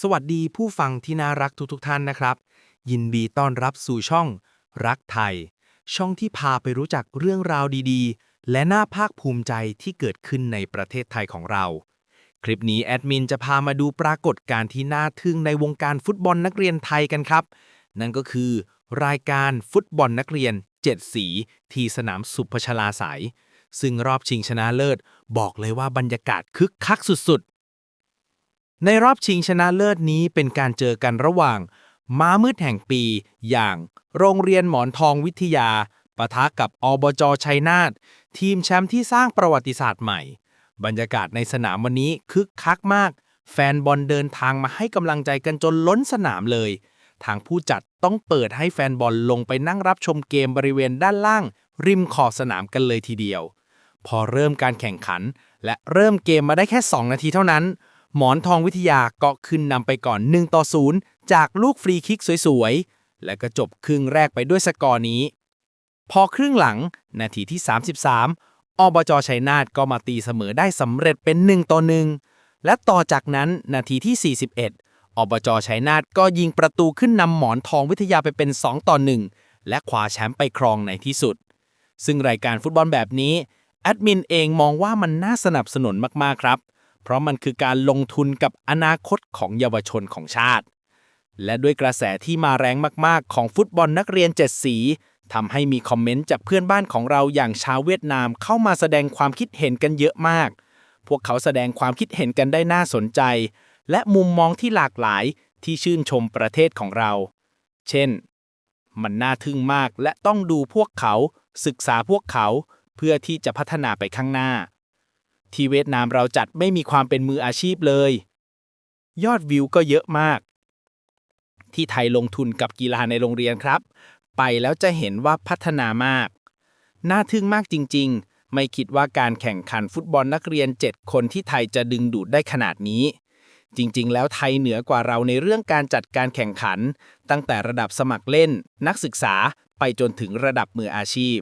สวัสดีผู้ฟังที่น่ารักทุกๆท่านนะครับ ยินดีต้อนรับสู่ช่อง รักไทย ช่องที่พาไปรู้จักเรื่องราวดีๆ และน่าภาคภูมิใจที่เกิดขึ้นในประเทศไทยของเรา คลิปนี้แอดมินจะพามาดูปรากฏการณ์ที่น่าทึ่งในวงการฟุตบอลนักเรียนไทยกันครับ นั่นก็คือ รายการฟุตบอลนักเรียน 7 สี ที่สนามสุพชลาสายซึ่งรอบชิงชนะเลิศ บอกเลยว่าบรรยากาศคึกคักสุดๆ ในรอบชิงชนะเลิศนี้เป็นการเจอกันระหว่าง ม้ามืดแห่งปีอย่าง โรงเรียนหมอนทองวิทยาปะทะกับอบจชัยนาททีมแชมป์ที่สร้างประวัติศาสตร์ใหม่ บรรยากาศในสนามวันนี้คึกคักมาก แฟนบอลเดินทางมาให้กำลังใจกันจนล้นสนามเลย ทางผู้จัดต้องเปิดให้แฟนบอลลงไปนั่งรับชมเกมบริเวณด้านล่าง ริมขอบสนามกันเลยทีเดียว พอเริ่มการแข่งขัน และเริ่มเกมมาได้แค่ 2 นาทีเท่านั้น หมอนทองวิทยาก็ขึ้นนำไปก่อน 1 ต่อ 0 จากลูกฟรีคิกสวยๆ และก็จบครึ่งแรกไปด้วยสกอร์นี้ พอครึ่งหลัง นาทีที่ 33 อบจชัยนาทก็มาตีเสมอได้สำเร็จเป็น 1 ต่อ 1 และต่อจากนั้นนาทีที่ 41 อบจชัยนาทก็ยิงประตูขึ้นนำหมอนทองวิทยาไปเป็น 2 ต่อ 1 และคว้าแชมป์ไปครองในที่สุด ซึ่งรายการฟุตบอลแบบนี้แอดมินเองมองว่ามันน่าสนับสนุนมากๆครับ เพราะมันคือการลงทุนกับอนาคตของเยาวชนของชาติ และด้วยกระแสที่มาแรงมากๆ ของฟุตบอลนักเรียนเจ็ดสีทำให้มีคอมเมนต์จากเพื่อนบ้านของเราอย่างชาวเวียดนามเข้ามาแสดงความคิดเห็นกันเยอะมาก พวกเขาแสดงความคิดเห็นกันได้น่าสนใจ และมุมมองที่หลากหลายที่ชื่นชมประเทศของเรา เช่น มันน่าทึ่งมากและต้องดูพวกเขา ศึกษาพวกเขาเพื่อที่จะพัฒนาไปข้างหน้า ที่เวียดนามเราจัดไม่มีความเป็นมืออาชีพเลย ยอดวิวก็เยอะมาก ที่ไทยลงทุนกับกีฬาในโรงเรียนครับ ไปแล้วจะเห็นว่าพัฒนามาก น่าทึ่งมากจริง ๆ ไม่คิดว่าการแข่งขันฟุตบอลนักเรียน 7 คนที่ไทยจะดึงดูดได้ขนาดนี้ จริง ๆ แล้วไทยเหนือกว่าเราในเรื่องการจัดการแข่งขัน ตั้งแต่ระดับสมัครเล่น นักศึกษาไปจนถึงระดับมืออาชีพ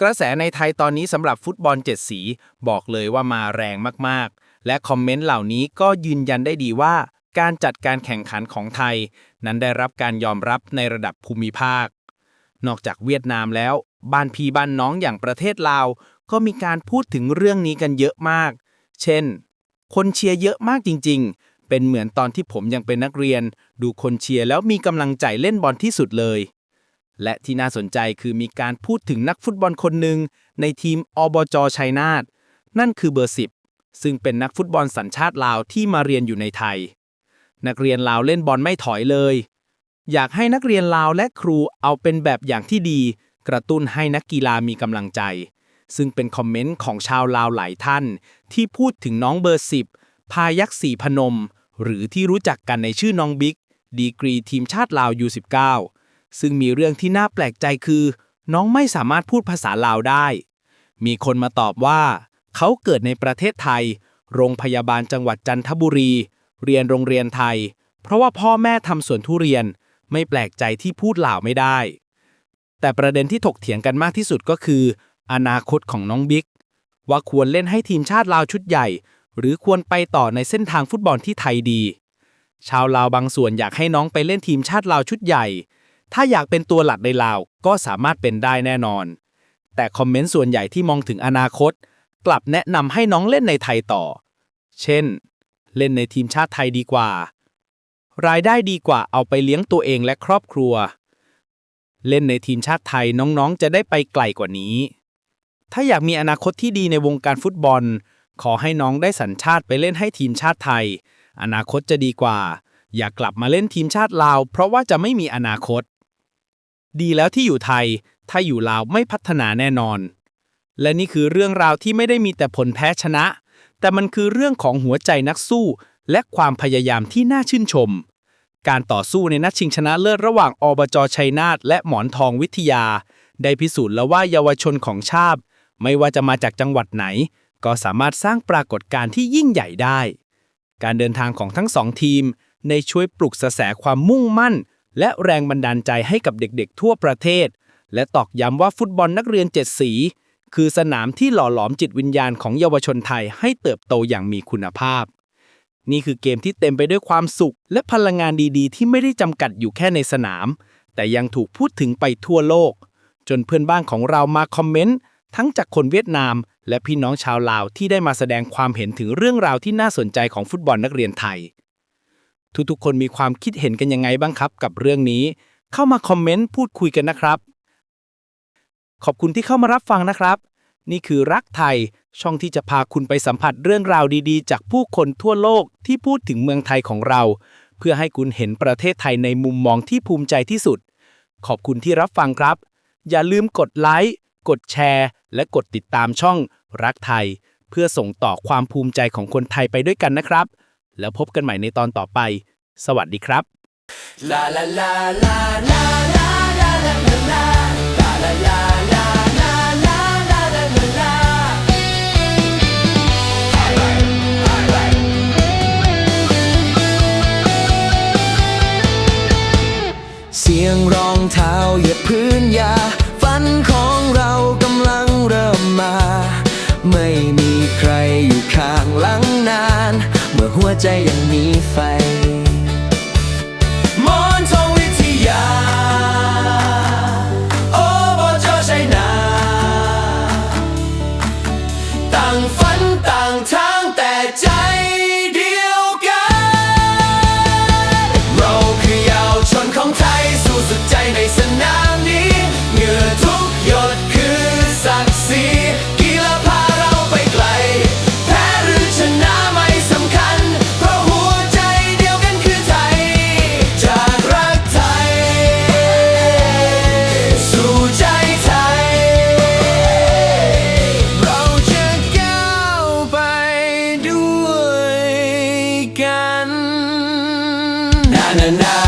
กระแสในไทยตอนนี้สำหรับฟุตบอลเจ็ดสี บอกเลยว่ามาแรงมากๆ และคอมเมนต์เหล่านี้ก็ยืนยันได้ดีว่า การจัดการแข่งขันของไทย นั้นได้รับการยอมรับในระดับภูมิภาค นอกจากเวียดนามแล้ว บ้านพี่บ้านน้องอย่างประเทศลาว ก็มีการพูดถึงเรื่องนี้กันเยอะมาก เช่น คนเชียร์เยอะมากจริง ๆ เป็นเหมือนตอนที่ผมยังเป็นนักเรียน ดูคนเชียร์แล้วมีกำลังใจเล่นบอลที่สุดเลย และที่น่าสนใจคือมีการพูดถึงนักฟุตบอลคนหนึ่งในทีมอบจชัยนาทนั่นคือเบอร์สิบซึ่งเป็นนักฟุตบอลสัญชาติลาวที่มาเรียนอยู่ในไทย นักเรียนลาวเล่นบอลไม่ถอยเลย อยากให้นักเรียนลาวและครูเอาเป็นแบบอย่างที่ดี กระตุ้นให้นักกีฬามีกำลังใจ ซึ่งเป็นคอมเมนต์ของชาวลาวหลายท่าน ที่พูดถึงน้องเบอร์สิบพายักษ์สีพนม หรือที่รู้จักกันในชื่อน้องบิ๊กดีกรีทีมชาติลาว U19 ซึ่งมีเรื่องที่น่าแปลกใจคือ น้องไม่สามารถพูดภาษาลาวได้ มีคนมาตอบว่า เขาเกิดในประเทศไทย โรงพยาบาลจังหวัดจันทบุรี เรียนโรงเรียนไทย เพราะว่าพ่อแม่ทำสวนทุเรียน ไม่แปลกใจที่พูดลาวไม่ได้ แต่ประเด็นที่ถกเถียงกันมากที่สุดก็คือ อนาคตของน้องบิ๊กว่าควรเล่นให้ทีมชาติลาวชุดใหญ่ หรือควรไปต่อในเส้นทางฟุตบอลที่ไทยดี ชาวลาวบางส่วนอยากให้น้องไปเล่นทีมชาติลาวชุดใหญ่ ถ้าอยากเป็นตัวหลักในลาวก็สามารถเป็นได้แน่นอน แต่คอมเมนต์ส่วนใหญ่ที่มองถึงอนาคต กลับแนะนำให้น้องเล่นในไทยต่อ เช่น เล่นในทีมชาติไทยดีกว่า รายได้ดีกว่าเอาไปเลี้ยงตัวเองและครอบครัว เล่นในทีมชาติไทยน้องๆ จะได้ไปไกลกว่านี้ ถ้าอยากมีอนาคตที่ดีในวงการฟุตบอล ขอให้น้องได้สัญชาติไปเล่นให้ทีมชาติไทย อนาคตจะดีกว่า อย่ากลับมาเล่นทีมชาติลาว เพราะว่าจะไม่มีอนาคต ดีแล้วที่อยู่ไทย ถ้าอยู่ลาวไม่พัฒนาแน่นอน และนี่คือเรื่องราวที่ไม่ได้มีแต่ผลแพ้ชนะ แต่มันคือเรื่องของหัวใจนักสู้ และความพยายามที่น่าชื่นชม การต่อสู้ในนัดชิงชนะเลิศระหว่างอบจชัยนาทและหมอนทองวิทยา ได้พิสูจน์แล้วว่าเยาวชนของชาติ ไม่ว่าจะมาจากจังหวัดไหน ก็สามารถสร้างปรากฏการณ์ที่ยิ่งใหญ่ได้ การเดินทางของทั้งสองทีมในช่วยปลุกกระแสความมุ่งมั่น และแรงบันดาลใจให้กับเด็กๆ ทั่วประเทศ และตอกย้ำว่าฟุตบอลนักเรียนเจ็ดสี คือสนามที่หล่อหลอมจิตวิญญาณของเยาวชนไทยให้เติบโตอย่างมีคุณภาพ นี่คือเกมที่เต็มไปด้วยความสุข และพลังงานดีๆ ที่ไม่ได้จำกัดอยู่แค่ในสนาม แต่ยังถูกพูดถึงไปทั่วโลก จนเพื่อนบ้านของเรามาคอมเมนต์ทั้งจากคนเวียดนาม และพี่น้องชาวลาวที่ได้มาแสดงความเห็นถึงเรื่องราวที่น่าสนใจของฟุตบอลนักเรียนไทย ทุกๆ คนมีความคิดเห็นกันยังไงบ้างครับ กับเรื่องนี้ เข้ามาคอมเมนต์พูดคุยกันนะครับ ขอบคุณที่เข้ามารับฟังนะครับ นี่คือรักไทย ช่องที่จะพาคุณไปสัมผัสเรื่องราวดีๆ จากผู้คนทั่วโลกที่พูดถึงเมืองไทยของเรา เพื่อให้คุณเห็นประเทศไทยในมุมมองที่ภูมิใจที่สุด ขอบคุณที่รับฟังครับ อย่าลืมกดไลค์กดแชร์ และกดติดตามช่องรักไทย เพื่อส่งต่อความภูมิใจของคนไทยไปด้วยกันนะครับ แล้วพบกันใหม่ในตอนต่อไป สวัสดีครับเสียงรองเท้าเหยียบพื้นยา ฝันของเรากำลังเริ่มมา ไม่มีใครอยู่ข้างหลัง มื่อหัวใจยังมีไฟ na na na.